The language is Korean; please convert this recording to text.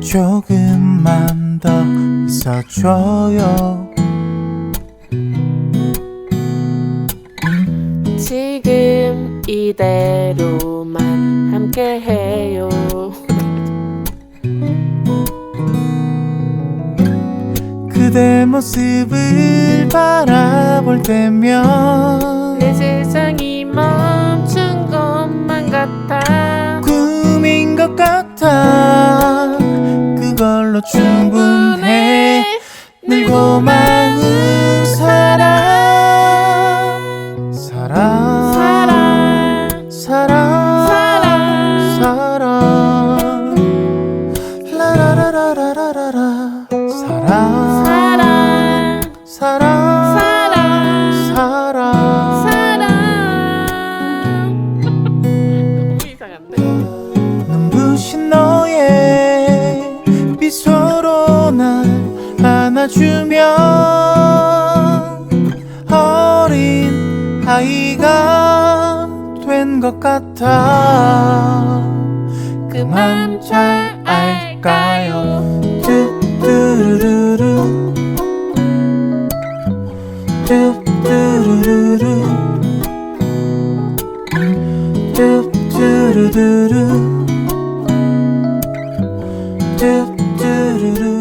조금만 더 있어줘요 지금 이대로만 함께해요. 그대 모습을 바라볼 때면 그걸로 충분해. 늘 고마운 사랑, 사랑. 사랑. 날 안아주면 어린 아이가 된 것 같아. 그만 잘 알까요? 뚜뚜루루루. 뚜뚜루루루. 뚜뚜루루루. 뚜뚜루루.